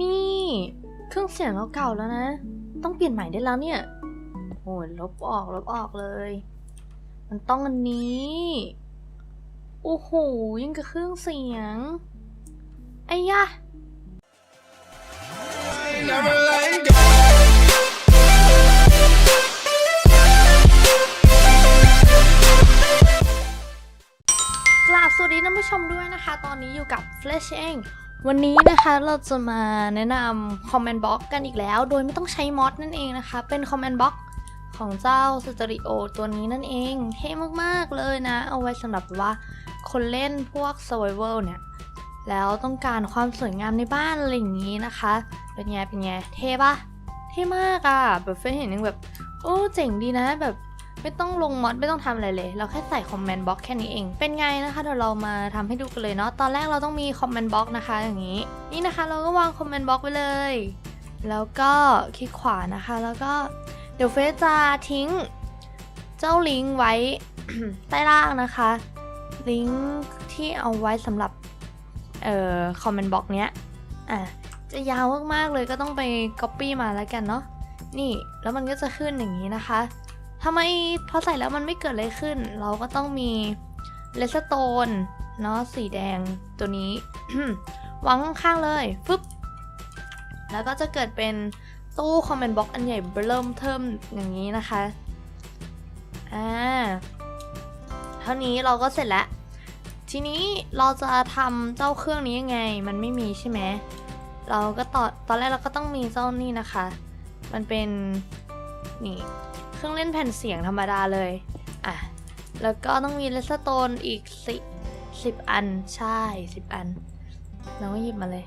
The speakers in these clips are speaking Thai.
นี่ เครื่องเสียงเราเก่าแล้วนะ ต้องเปลี่ยนใหม่ได้แล้วเนี่ยโอ้ยลบออกลบออกเลย มันต้องอันนี้ โอ้โหยิงกับเครื่องเสียง ไอ้ยะ Never let go. กราบสวัสดีท่านผู้ชมด้วยนะคะ ตอนนี้อยู่กับ Flash เอง วันนี้นะคะเราจะมาแนะนำ Comment Box กันอีกแล้ว โดยไม่ต้องใช้มอดนั่นเองนะคะ เป็น Comment Box ของเจ้า Stereo ตัวนี้นั่นเองเท่มากๆเลยนะ เอาไว้สำหรับว่าคนเล่นพวก Survival เนี่ย แล้วต้องการความสวยงามในบ้านอะไรอย่างนี้นะคะ เป็นไงเป็นไงเท่ปะเท่มากอะ่ะแบบเฟยเห็นยังแบบ โอ้เจ๋งดีนะแบบ ไม่ต้องลงมอดไม่ต้องทำอะไรเลย เราแค่ใส่คอมเมนต์บล็อกแค่นี้เอง เป็นไงนะคะเดี๋ยวเรามาทำให้ดูกันเลยเนาะ ตอนแรกเราต้องมีคอมเมนต์บล็อกนะคะอย่างนี้ นี่นะคะเราก็วางคอมเมนต์บล็อกไปเลย แล้วก็คลิกขวานะคะ แล้วก็เดี๋ยวเฟซจะทิ้ง เจ้าลิงก์ไว้ใต้ล่างนะคะ ลิงก์ที่เอาไว้สำหรับเอ่อคอมเมนต์บล็อกเนี้ยอะจะยาวมากๆเลยก็ต้องไป Copy มาแล้วกันเนาะนี่แล้วมันก็จะขึ้นอย่างนี้นะคะ ทำไมพอใส่แล้วมันไม่เกิดอะไรขึ้น เราก็ต้องมีเลสโตนเนาะสีแดงตัวนี้ วางข้างๆเลยฟึบแล้วก็จะเกิดเป็นตู้คอมเมนต์บ็อกอันใหญ่เริ่มเทิมอย่างนี้นะคะอ่าเท่านี้เราก็เสร็จแล้วทีนี้เราจะทำเจ้าเครื่องนี้ยังไง มันไม่มีใช่ไหมเราก็ตอนตอนแรกเราก็ต้องมีเจ้านี่นะคะ มันเป็นนี่ เครื่องเล่นแผ่นเสียงธรรมดาเลย อะ แล้วก็ต้องมีเลสโตนอีกสิสิบอัน ใช่สิบอัน เราก็หยิบมาเลย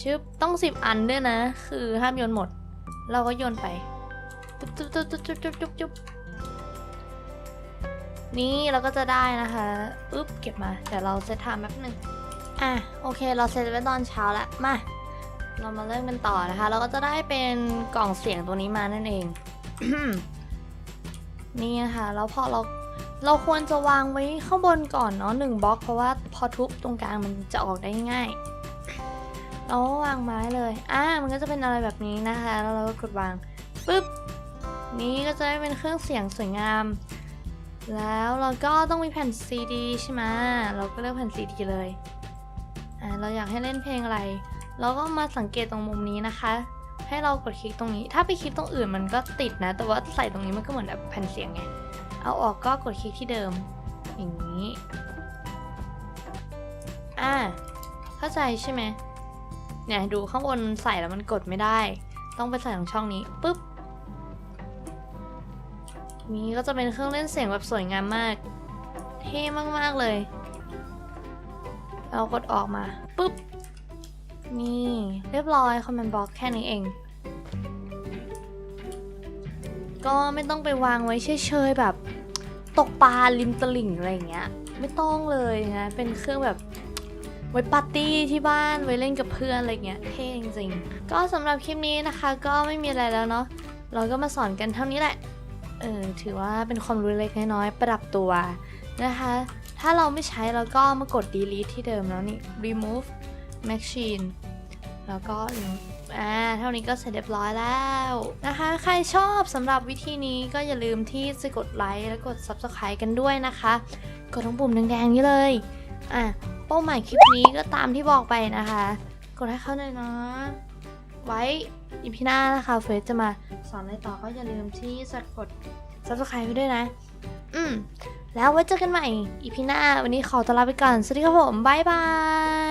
ชึบ ต้องสิบอันด้วยนะ คือห้ามโยนหมด เราก็โยนไป จุ๊บจุ๊บจุ๊บจุ๊บจุ๊บจุ๊บจุ๊บจุ๊บนี่เราก็จะได้นะคะอึ๊บเก็บมาเดี๋ยวเราเซตไทม์แป๊บหนึ่งอะ โอเค เราเซตไว้ตอนเช้าแล้ว มา เรามาเริ่มกันต่อนะคะ เราก็จะได้เป็นกล่องเสียงตัวนี้มานั่นเอง นี่นะคะแล้วพอเราเราควรจะวางไว้ข้างบนก่อนเนาะหนึ่งบล็อกเพราะว่าพอทุบตรงกลางมันจะออกได้ง่าย เราวางไม้เลยอ่ามันก็จะเป็นอะไรแบบนี้นะคะ แล้วเราก็กดวางปึ๊บนี่ก็จะได้เป็นเครื่องเสียงสวยงาม แล้วเราก็ต้องมีแผ่นซีดีใช่ไหมเราก็เลือกแผ่นซีดีเลยอ่าเราอยากให้เล่นเพลงอะไร เราก็มาสังเกตตรงมุมนี้นะคะ ให้เรากดคลิกตรงนี้ ถ้าไปคลิกตรงอื่นมันก็ติดนะ แต่ว่าใส่ตรงนี้มันก็เหมือนแบบแผ่นเสียงไง เอาออกก็กดคลิกที่เดิม อย่างนี้ อ่า เข้าใจใช่ไหมเนี่ยดูข้างบนมันใส่แล้วมันกดไม่ได้ ต้องไปใส่ตรงช่องนี้ปุ๊บ นี้ก็จะเป็นเครื่องเล่นเสียงแบบสวยงามมาก เท่มากๆเลยเรากดออกมาปุ๊บ นี่เรียบร้อยคอมเมนต์บล็อกแค่นี้เอง ก็ไม่ต้องไปวางไว้เฉยๆแบบ ตกปลาริมตลิ่งอะไรอย่างเงี้ย ไม่ต้องเลยนะ เป็นเครื่องแบบไว้ปาร์ตี้ที่บ้านไว้เล่นกับเพื่อนอะไรเงี้ยเท่จริงๆ ก็สำหรับคลิปนี้นะคะ ก็ไม่มีอะไรแล้วเนาะเราก็มาสอนกันเท่านี้แหละเออถือว่าเป็นความรู้เล็กน้อยประดับตัวนะคะ ถ้าเราไม่ใช้เราก็มากด delete ที่เดิมแล้วนี่ remove machine แล้วก็อ่าเท่านี้ก็เสร็จเรียบร้อยแล้วนะคะ ใครชอบสำหรับวิธีนี้ก็อย่าลืมที่จะกดไลค์และกด subscribe กันด้วยนะคะ กดตรงปุ่มแดงๆนี้เลยอะเป้าหมายคลิปนี้ก็ตามที่บอกไปนะคะ กดให้เขาหน่อยนะไว้อีพีหน้านะคะเฟซจะมาสอนอะไรต่อก็อย่าลืมที่จะกด subscribe ไปด้วยนะ อืมแล้วไว้เจอกันใหม่อีพีหน้า วันนี้ขอตัวลาไปก่อน สวัสดีครับผม บ๊ายบาย